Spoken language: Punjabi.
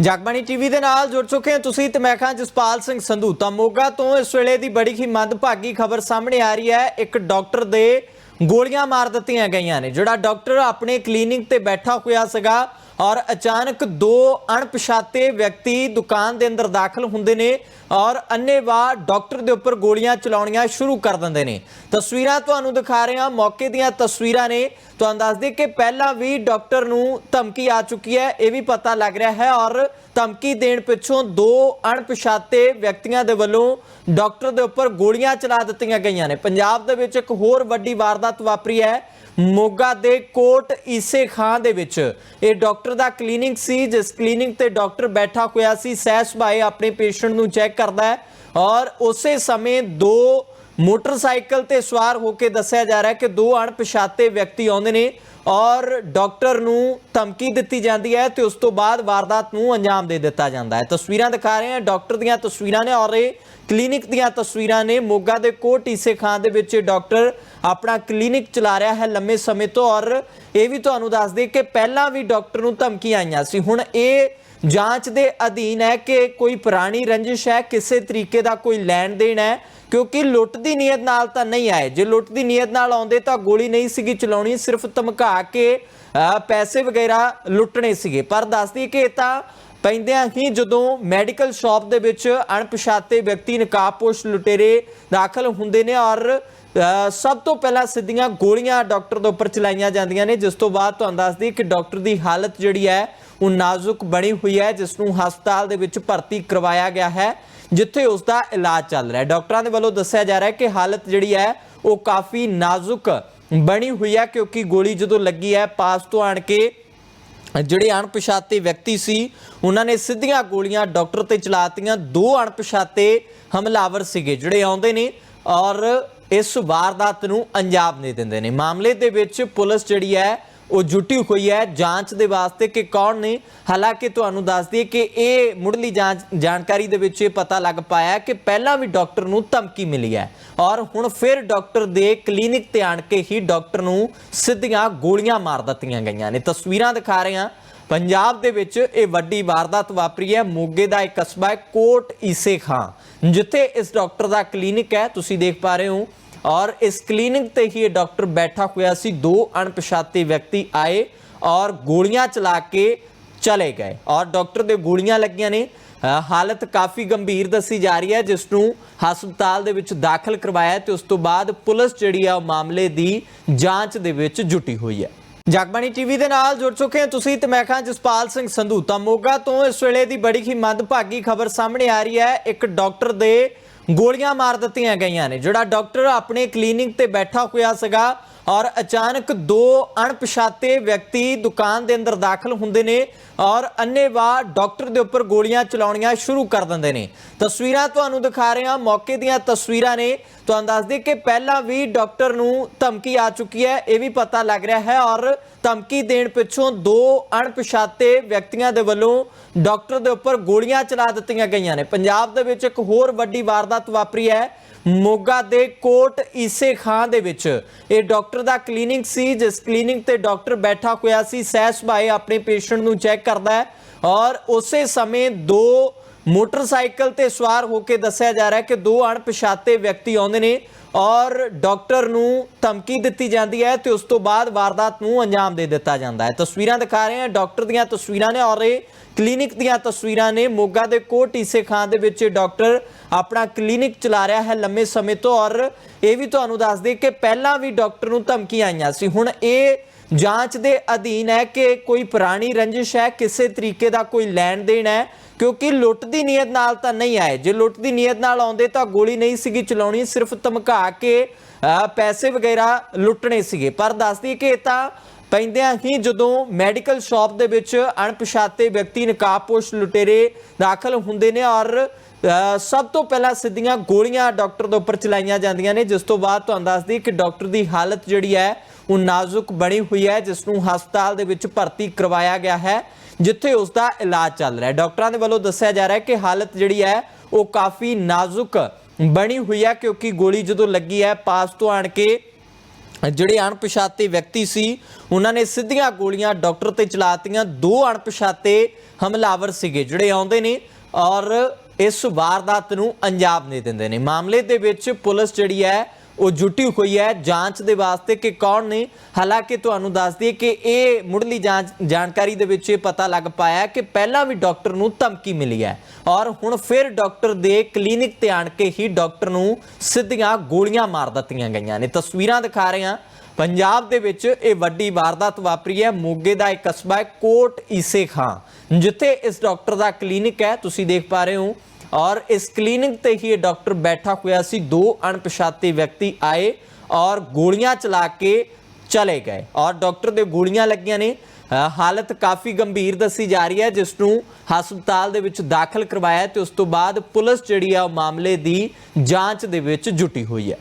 ਜਗਬਾਣੀ ਟੀਵੀ ਦੇ ਨਾਲ ਜੁੜ ਚੁੱਕੇ ਹੋ ਤੁਸੀਂ ਤੇ ਮੈਂ ਖਾਂ ਜਸਪਾਲ ਸਿੰਘ ਸੰਧੂ। ਤਾਂ ਮੋਗਾ ਤੋਂ ਇਸ ਵੇਲੇ ਦੀ ਬੜੀ ਹੀ ਮੰਦਭਾਗੀ ਖਬਰ ਸਾਹਮਣੇ ਆ ਰਹੀ ਹੈ। ਇੱਕ ਡਾਕਟਰ ਦੇ ਗੋਲੀਆਂ ਮਾਰ ਦਿੱਤੀਆਂ ਗਈਆਂ ਨੇ, ਜਿਹੜਾ ਡਾਕਟਰ ਆਪਣੇ ਕਲੀਨਿਕ ਤੇ ਬੈਠਾ ਹੋਇਆ ਸੀਗਾ। ਔਰ ਅਚਾਨਕ ਦੋ ਅਣਪਛਾਤੇ ਵਿਅਕਤੀ ਦੁਕਾਨ ਦੇ ਅੰਦਰ ਦਾਖਲ ਹੁੰਦੇ ਨੇ ਔਰ ਅੰਨੇਵਾਹ ਡਾਕਟਰ ਦੇ ਉੱਪਰ ਗੋਲੀਆਂ ਚਲਾਉਣੀਆਂ ਸ਼ੁਰੂ ਕਰ ਦਿੰਦੇ ਨੇ। ਤਸਵੀਰਾਂ ਤੁਹਾਨੂੰ ਦਿਖਾ ਰਹੇ ਹਾਂ। ਮੌਕੇ ਦੀਆਂ ਤਸਵੀਰਾਂ ਨੇ। ਤੁਹਾਨੂੰ ਦੱਸ ਦਈਏ ਕਿ ਪਹਿਲਾਂ ਵੀ ਡਾਕਟਰ ਨੂੰ ਧਮਕੀ ਆ ਚੁੱਕੀ ਹੈ। ਇਹ ਵੀ ਪਤਾ ਲੱਗ ਰਿਹਾ ਹੈ ਔਰ ਧਮਕੀ ਦੇਣ ਪਿੱਛੋਂ ਦੋ ਅਣਪਛਾਤੇ ਵਿਅਕਤੀਆਂ ਦੇ ਵੱਲੋਂ ਡਾਕਟਰ ਦੇ ਉੱਪਰ ਗੋਲੀਆਂ ਚਲਾ ਦਿੱਤੀਆਂ ਗਈਆਂ ਨੇ। ਪੰਜਾਬ ਦੇ ਵਿੱਚ ਇੱਕ ਹੋਰ ਵੱਡੀ ਵਾਰਦਾਤ ਵਾਪਰੀ ਹੈ। ਮੋਗਾ ਦੇ ਕੋਟ ਈਸੇ ਖਾਂ ਦੇ ਵਿੱਚ। ਇਹ ਡਾਕਟਰ ਦਾ ਕਲੀਨਿਕ ਸੀ, ਜਿਸ ਕਲੀਨਿਕ ਤੇ ਡਾਕਟਰ ਬੈਠਾ ਹੋਇਆ ਸੀ, ਸੈਸ ਭਾਈ ਆਪਣੇ ਪੇਸ਼ੈਂਟ ਨੂੰ ਚੈੱਕ ਕਰਦਾ ਹੈ ਔਰ ਉਸੇ ਸਮੇਂ ਦੋ ਮੋਟਰਸਾਈਕਲ ਤੇ ਸਵਾਰ ਹੋ ਕੇ ਦੱਸਿਆ ਜਾ ਰਿਹਾ ਹੈ ਕਿ ਦੋ ਅਣਪਛਾਤੇ ਵਿਅਕਤੀ ਆਉਂਦੇ ਨੇ। ਔਰ ਡਾਕਟਰ ਨੂੰ ਧਮਕੀ ਦਿੱਤੀ ਜਾਂਦੀ ਹੈ ਤੇ ਉਸ ਤੋਂ ਬਾਅਦ ਵਾਰਦਾਤ ਨੂੰ ਅੰਜਾਮ ਦੇ ਦਿੱਤਾ ਜਾਂਦਾ ਹੈ। ਤਸਵੀਰਾਂ ਦਿਖਾ ਰਹੇ ਹਾਂ। ਡਾਕਟਰ ਦੀਆਂ ਤਸਵੀਰਾਂ ਨੇ ਔਰ ਇਹ ਕਲੀਨਿਕ ਦੀਆਂ ਤਸਵੀਰਾਂ ਨੇ। ਮੋਗਾ ਦੇ ਕੋਟ ਈਸੇ ਖਾਂ ਦੇ ਵਿੱਚ ਇਹ ਡਾਕਟਰ ਆਪਣਾ ਕਲੀਨਿਕ ਚਲਾ ਰਿਹਾ ਹੈ ਲੰਮੇ ਸਮੇਂ ਤੋਂ ਔਰ ਇਹ ਵੀ ਤੁਹਾਨੂੰ ਦੱਸ ਦੇ ਕਿ ਪਹਿਲਾਂ ਵੀ ਡਾਕਟਰ ਨੂੰ ਧਮਕੀਆਂ ਆਈਆਂ ਸੀ। ਹੁਣ ਇਹ ਜਾਂਚ ਦੇ ਅਧੀਨ ਹੈ ਕਿ ਕੋਈ ਪੁਰਾਣੀ ਰੰਜਿਸ਼ ਹੈ ਕਿਸੇ ਤਰੀਕੇ ਦਾ ਕੋਈ ਲੈਣ ਦੇਣ ਹੈ ਕਿਉਂਕਿ ਲੁੱਟ ਦੀ ਨੀਅਤ ਨਾਲ ਤਾਂ ਨਹੀਂ ਆਏ। ਜੇ ਲੁੱਟ ਦੀ ਨੀਅਤ ਨਾਲ ਆਉਂਦੇ ਤਾਂ ਗੋਲੀ ਨਹੀਂ ਸੀਗੀ ਚਲਾਉਣੀ ਸਿਰਫ ਧਮਕਾ ਕੇ ਅਹ, ਪੈਸੇ ਵਗੈਰਾ ਲੁੱਟਣੇ ਸੀਗੇ। ਪਰ ਦੱਸਦੀ ਕਿ ਇਹ ਤਾਂ ਪੈਂਦਿਆਂ ਹੀ ਜਦੋਂ ਮੈਡੀਕਲ ਸ਼ਾਪ ਦੇ ਵਿੱਚ ਅਣਪਛਾਤੇ ਵਿਅਕਤੀ ਨਕਾਬਪੋਸ਼ ਲੁਟੇਰੇ ਦਾਖਲ ਹੁੰਦੇ ਨੇ ਔਰ ਸਭ ਤੋਂ ਪਹਿਲਾਂ ਸਿੱਧੀਆਂ ਗੋਲੀਆਂ ਡਾਕਟਰ ਦੇ ਉੱਪਰ ਚਲਾਈਆਂ ਜਾਂਦੀਆਂ ਨੇ, ਜਿਸ ਤੋਂ ਬਾਅਦ ਤੁਹਾਨੂੰ ਦੱਸਦੀ ਕਿ ਡਾਕਟਰ ਦੀ ਹਾਲਤ ਜਿਹੜੀ ਹੈ, ਉਹ ਨਾਜ਼ੁਕ ਬਣੀ ਹੋਈ ਹੈ, ਜਿਸ ਨੂੰ ਹਸਪਤਾਲ ਦੇ ਵਿੱਚ ਭਰਤੀ ਕਰਵਾਇਆ ਗਿਆ ਹੈ, ਜਿੱਥੇ ਉਸ ਦਾ ਇਲਾਜ ਚੱਲ ਰਿਹਾ ਹੈ। ਡਾਕਟਰਾਂ ਦੇ ਵੱਲੋਂ ਦੱਸਿਆ ਜਾ ਰਿਹਾ ਹੈ ਕਿ ਹਾਲਤ ਜਿਹੜੀ ਹੈ, ਉਹ ਕਾਫੀ ਨਾਜ਼ੁਕ ਬਣੀ ਹੋਈ ਹੈ, ਕਿਉਂਕਿ ਗੋਲੀ ਜਦੋਂ ਲੱਗੀ ਹੈ, ਪਾਸ ਤੋਂ ਆਣ ਕੇ ਜਿਹੜੇ ਅਣਪਛਾਤੇ ਵਿਅਕਤੀ ਸੀ, ਉਹਨਾਂ ਨੇ ਸਿੱਧੀਆਂ ਗੋਲੀਆਂ ਡਾਕਟਰ ਤੇ ਚਲਾਤੀਆਂ ਦੋ ਅਣਪਛਾਤੇ ਹਮਲਾਵਰ ਸੀਗੇ, ਜਿਹੜੇ ਆਉਂਦੇ ਨੇ ਔਰ ਇਸ ਵਾਰਦਾਤ ਨੂੰ ਅੰਜਾਮ ਦੇ ਦਿੰਦੇ ਨੇ। ਮਾਮਲੇ ਦੇ ਵਿੱਚ ਪੁਲਿਸ ਜਿਹੜੀ ਹੈ, ਉਹ ਜੁਟੀ ਹੋਈ ਹੈ। ਜਾਂਚ ਦੇ ਵਾਸਤੇ ਕਿ ਕੌਣ ਨੇ? ਹਾਲਾਂਕਿ ਤੁਹਾਨੂੰ ਦੱਸ ਦਈਏ ਕਿ ਇਹ ਮੁੱਢਲੀ ਜਾਂਚ, ਜਾਣਕਾਰੀ ਦੇ ਵਿੱਚ ਇਹ ਪਤਾ ਲੱਗ ਪਾਇਆ ਕਿ ਪਹਿਲਾਂ ਵੀ ਡਾਕਟਰ ਨੂੰ ਧਮਕੀ ਮਿਲੀ ਹੈ। ਔਰ ਹੁਣ ਫਿਰ ਡਾਕਟਰ ਦੇ ਕਲੀਨਿਕ ਤੇ ਆਣ ਕੇ ਹੀ ਡਾਕਟਰ ਨੂੰ ਸਿੱਧੀਆਂ ਗੋਲੀਆਂ ਮਾਰ ਦਿੱਤੀਆਂ ਗਈਆਂ ਨੇ। ਤਸਵੀਰਾਂ ਦਿਖਾ ਰਹੇ ਹਾਂ ਪੰਜਾਬ ਦੇ ਵਿੱਚ ਇਹ ਵੱਡੀ ਵਾਰਦਾਤ ਵਾਪਰੀ ਹੈ। ਮੋਗੇ ਦਾ ਇੱਕ ਕਸਬਾ ਹੈ, ਕੋਟ ਈਸੇ ਖਾਂ। ਜਿੱਥੇ ਇਸ ਡਾਕਟਰ ਦਾ ਕਲੀਨਿਕ ਹੈ, ਤੁਸੀਂ ਦੇਖ ਪਾ ਰਹੇ ਹੋ। ਔਰ ਇਸ ਕਲੀਨਿਕ ਤੇ ਹੀ ਇਹ ਡਾਕਟਰ ਬੈਠਾ ਹੋਇਆ ਸੀ। ਦੋ ਅਣਪਛਾਤੇ ਵਿਅਕਤੀ ਆਏ ਔਰ ਗੋਲੀਆਂ ਚਲਾ ਕੇ ਚਲੇ ਗਏ। ਔਰ ਡਾਕਟਰ ਦੇ ਗੋਲੀਆਂ ਲੱਗੀਆਂ ਨੇ। ਹਾਲਤ ਕਾਫੀ ਗੰਭੀਰ ਦੱਸੀ ਜਾ ਰਹੀ ਹੈ, ਜਿਸ ਨੂੰ ਹਸਪਤਾਲ ਦੇ ਵਿੱਚ ਦਾਖਲ ਕਰਵਾਇਆ ਤੇ ਉਸ ਤੋਂ ਬਾਅਦ ਪੁਲਿਸ ਜਿਹੜੀ ਆ, ਉਹ ਮਾਮਲੇ ਦੀ ਜਾਂਚ ਦੇ ਵਿੱਚ ਜੁਟੀ ਹੋਈ ਹੈ। ਜਗਬਾਣੀ ਟੀਵੀ ਦੇ ਨਾਲ ਜੁੜ ਚੁੱਕੇ ਹੋ ਤੁਸੀਂ ਤੇ ਮੈਂ ਖਾਂ ਜਸਪਾਲ ਸਿੰਘ ਸੰਧੂ। ਤਾਂ ਮੋਗਾ ਤੋਂ ਇਸ ਵੇਲੇ ਦੀ ਬੜੀ ਹੀ ਮੰਦਭਾਗੀ ਖਬਰ ਸਾਹਮਣੇ ਆ ਰਹੀ ਹੈ। ਇੱਕ ਡਾਕਟਰ ਦੇ ਗੋਲੀਆਂ ਮਾਰ ਦਿੱਤੀਆਂ ਗਈਆਂ ਨੇ, ਜਿਹੜਾ ਡਾਕਟਰ ਆਪਣੇ ਕਲੀਨਿਕ ਤੇ ਬੈਠਾ ਹੋਇਆ ਸੀਗਾ। ਔਰ ਅਚਾਨਕ ਦੋ ਅਣਪਛਾਤੇ ਵਿਅਕਤੀ ਦੁਕਾਨ ਦੇ ਅੰਦਰ ਦਾਖਲ ਹੁੰਦੇ ਨੇ ਔਰ ਅੰਨੇਵਾਹ ਡਾਕਟਰ ਦੇ ਉੱਪਰ ਗੋਲੀਆਂ ਚਲਾਉਣੀਆਂ ਸ਼ੁਰੂ ਕਰ ਦਿੰਦੇ ਨੇ। ਤਸਵੀਰਾਂ ਤੁਹਾਨੂੰ ਦਿਖਾ ਰਹੇ ਹਾਂ। ਮੌਕੇ ਦੀਆਂ ਤਸਵੀਰਾਂ ਨੇ। ਤੁਹਾਨੂੰ ਦੱਸ ਦਈਏ ਕਿ ਪਹਿਲਾਂ ਵੀ ਡਾਕਟਰ ਨੂੰ ਧਮਕੀ ਆ ਚੁੱਕੀ ਹੈ, ਇਹ ਵੀ ਪਤਾ ਲੱਗ ਰਿਹਾ ਹੈ। ਔਰ ਧਮਕੀ ਦੇਣ ਪਿੱਛੋਂ ਦੋ ਅਣਪਛਾਤੇ ਵਿਅਕਤੀਆਂ ਦੇ ਵੱਲੋਂ ਡਾਕਟਰ ਦੇ ਉੱਪਰ ਗੋਲੀਆਂ ਚਲਾ ਦਿੱਤੀਆਂ ਗਈਆਂ ਨੇ। ਪੰਜਾਬ ਦੇ ਵਿੱਚ ਇੱਕ ਹੋਰ ਵੱਡੀ ਵਾਰਦਾਤ ਵਾਪਰੀ ਹੈ। ਮੋਗਾ ਦੇ ਕੋਟ ਈਸੇ ਖਾਂ ਦੇ ਵਿੱਚ। ਇਹ ਡਾਕਟਰ ਦਾ ਕਲੀਨਿਕ ਸੀ, ਜਿਸ ਕਲੀਨਿਕ ਤੇ ਡਾਕਟਰ ਬੈਠਾ ਹੋਇਆ ਸੀ ਸੈਸ ਭਾਈ ਆਪਣੇ ਪੇਸ਼ੈਂਟ ਨੂੰ ਚੈੱਕ ਕਰਦਾ ਹੈ ਔਰ ਉਸੇ ਸਮੇਂ ਦੋ ਮੋਟਰਸਾਈਕਲ ਤੇ ਸਵਾਰ ਹੋ ਕੇ ਦੱਸਿਆ ਜਾ ਰਿਹਾ ਹੈ ਕਿ ਦੋ ਅਣਪਛਾਤੇ ਵਿਅਕਤੀ ਆਉਂਦੇ ਨੇ ਔਰ ਡਾਕਟਰ ਨੂੰ ਧਮਕੀ ਦਿੱਤੀ ਜਾਂਦੀ ਹੈ ਤੇ ਉਸ ਤੋਂ ਬਾਅਦ ਵਾਰਦਾਤ ਨੂੰ ਅੰਜਾਮ ਦੇ ਦਿੱਤਾ ਜਾਂਦਾ ਹੈ। ਤਸਵੀਰਾਂ ਦਿਖਾ ਰਹੇ ਹਾਂ। ਡਾਕਟਰ ਦੀਆਂ ਤਸਵੀਰਾਂ ਨੇ ਔਰ ਇਹ ਕਲੀਨਿਕ ਦੀਆਂ ਤਸਵੀਰਾਂ ਨੇ। ਮੋਗਾ ਦੇ ਕੋਟ ਈਸੇ ਖਾਂ ਦੇ ਵਿੱਚ ਡਾਕਟਰ ਆਪਣਾ ਕਲੀਨਿਕ ਚਲਾ ਰਿਹਾ ਹੈ ਲੰਮੇ ਸਮੇਂ ਤੋਂ ਔਰ ਇਹ ਵੀ ਤੁਹਾਨੂੰ ਦੱਸ ਦੇ ਕਿ ਪਹਿਲਾਂ ਵੀ ਡਾਕਟਰ ਨੂੰ ਧਮਕੀਆਂ ਆਈਆਂ ਸੀ। ਹੁਣ ਇਹ ਜਾਂਚ ਦੇ ਅਧੀਨ ਹੈ ਕਿ ਕੋਈ ਪੁਰਾਣੀ ਰੰਜਿਸ਼ ਹੈ, ਕਿਸੇ ਤਰੀਕੇ ਦਾ ਕੋਈ ਲੈਣ ਦੇਣ ਹੈ, ਕਿਉਂਕਿ ਲੁੱਟ ਦੀ ਨੀਅਤ ਨਾਲ ਤਾਂ ਨਹੀਂ ਆਏ। ਜੇ ਲੁੱਟ ਦੀ ਨੀਅਤ ਨਾਲ ਆਉਂਦੇ ਤਾਂ ਗੋਲੀ ਨਹੀਂ ਸੀਗੀ ਚਲਾਉਣੀ, ਸਿਰਫ ਧਮਕਾ ਕੇ ਪੈਸੇ ਵਗੈਰਾ ਲੁੱਟਣੇ ਸੀਗੇ। ਪਰ ਦੱਸਦੀ ਕਿ ਇਹ ਤਾਂ ਪੈਂਦਿਆਂ ਹੀ ਜਦੋਂ ਮੈਡੀਕਲ ਸ਼ਾਪ ਦੇ ਵਿੱਚ ਅਣਪਛਾਤੇ ਵਿਅਕਤੀ ਨਕਾਬਪੋਸ਼ ਲੁਟੇਰੇ ਦਾਖਲ ਹੁੰਦੇ ਨੇ ਔਰ ਸਭ ਤੋਂ ਪਹਿਲਾਂ ਸਿੱਧੀਆਂ ਗੋਲੀਆਂ ਡਾਕਟਰ ਦੇ ਉੱਪਰ ਚਲਾਈਆਂ ਜਾਂਦੀਆਂ ਨੇ, ਜਿਸ ਤੋਂ ਬਾਅਦ ਤੁਹਾਨੂੰ ਦੱਸਦੀ ਕਿ ਡਾਕਟਰ ਦੀ ਹਾਲਤ ਜਿਹੜੀ ਹੈ, ਉਹ ਨਾਜ਼ੁਕ ਬਣੀ ਹੋਈ ਹੈ, ਜਿਸ ਨੂੰ ਹਸਪਤਾਲ ਦੇ ਵਿੱਚ ਭਰਤੀ ਕਰਵਾਇਆ ਗਿਆ ਹੈ, ਜਿੱਥੇ ਉਸ ਦਾ ਇਲਾਜ ਚੱਲ ਰਿਹਾ ਹੈ। ਡਾਕਟਰਾਂ ਦੇ ਵੱਲੋਂ ਦੱਸਿਆ ਜਾ ਰਿਹਾ ਹੈ ਕਿ ਹਾਲਤ ਜਿਹੜੀ ਹੈ, ਉਹ ਕਾਫੀ ਨਾਜ਼ੁਕ ਬਣੀ ਹੋਈ ਹੈ, ਕਿਉਂਕਿ ਗੋਲੀ ਜਦੋਂ ਲੱਗੀ ਹੈ, ਪਾਸ ਤੋਂ ਆਣ ਕੇ ਜਿਹੜੇ ਅਣਪਛਾਤੇ ਵਿਅਕਤੀ ਸੀ, ਉਹਨਾਂ ਨੇ ਸਿੱਧੀਆਂ ਗੋਲੀਆਂ ਡਾਕਟਰ ਤੇ ਚਲਾਤੀਆਂ ਦੋ ਅਣਪਛਾਤੇ ਹਮਲਾਵਰ ਸੀਗੇ, ਜਿਹੜੇ ਆਉਂਦੇ ਨੇ ਔਰ ਇਸ ਵਾਰਦਾਤ ਨੂੰ ਅੰਜਾਮ ਦੇ ਦਿੰਦੇ ਨੇ। ਮਾਮਲੇ ਦੇ ਵਿੱਚ ਪੁਲਿਸ ਜਿਹੜੀ ਹੈ ਉਹ ਜੁਟੀ ਹੋਈ ਹੈ ਜਾਂਚ ਦੇ ਵਾਸਤੇ ਕਿ ਕੌਣ ਨੇ? ਹਾਲਾਂਕਿ ਤੁਹਾਨੂੰ ਦੱਸ ਦਈਏ ਕਿ ਇਹ ਮੁੱਢਲੀ ਜਾਂਚ ਜਾਣਕਾਰੀ ਦੇ ਵਿੱਚ ਇਹ ਪਤਾ ਲੱਗ ਪਾਇਆ ਕਿ ਪਹਿਲਾਂ ਵੀ ਡਾਕਟਰ ਨੂੰ ਧਮਕੀ ਮਿਲੀ ਹੈ। ਔਰ ਹੁਣ ਫਿਰ ਡਾਕਟਰ ਦੇ ਕਲੀਨਿਕ ਤੇ ਆਣ ਕੇ ਹੀ ਡਾਕਟਰ ਨੂੰ ਸਿੱਧੀਆਂ ਗੋਲੀਆਂ ਮਾਰ ਦਿੱਤੀਆਂ ਗਈਆਂ ਨੇ। ਤਸਵੀਰਾਂ ਦਿਖਾ ਰਹੇ ਹਾਂ। ਪੰਜਾਬ ਦੇ ਵਿੱਚ ਇਹ ਵੱਡੀ ਵਾਰਦਾਤ ਵਾਪਰੀ ਹੈ। ਮੋਗੇ ਦਾ ਇੱਕ ਕਸਬਾ ਹੈ ਕੋਟ ਈਸੇ ਖਾਂ, ਜਿੱਥੇ ਇਸ ਡਾਕਟਰ ਦਾ ਕਲੀਨਿਕ ਹੈ। ਤੁਸੀਂ ਦੇਖ ਪਾ ਰਹੇ ਹੋ ਔਰ ਇਸ ਕਲੀਨਿਕ ਤੇ ਹੀ ਇਹ ਡਾਕਟਰ ਬੈਠਾ ਹੋਇਆ ਸੀ। ਦੋ ਅਣਪਛਾਤੇ ਵਿਅਕਤੀ ਆਏ ਔਰ ਗੋਲੀਆਂ ਚਲਾ ਕੇ ਚਲੇ ਗਏ ਔਰ ਡਾਕਟਰ ਦੇ ਗੋਲੀਆਂ ਲੱਗੀਆਂ ਨੇ। ਹਾਲਤ ਕਾਫੀ ਗੰਭੀਰ ਦੱਸੀ ਜਾ ਰਹੀ ਹੈ, ਜਿਸ ਨੂੰ ਹਸਪਤਾਲ ਦੇ ਵਿੱਚ ਦਾਖਲ ਕਰਵਾਇਆ ਤੇ ਉਸ ਤੋਂ ਬਾਅਦ ਪੁਲਿਸ ਜਿਹੜੀ ਆ ਉਹ ਮਾਮਲੇ ਦੀ ਜਾਂਚ ਦੇ ਵਿੱਚ ਜੁਟੀ ਹੋਈ ਹੈ।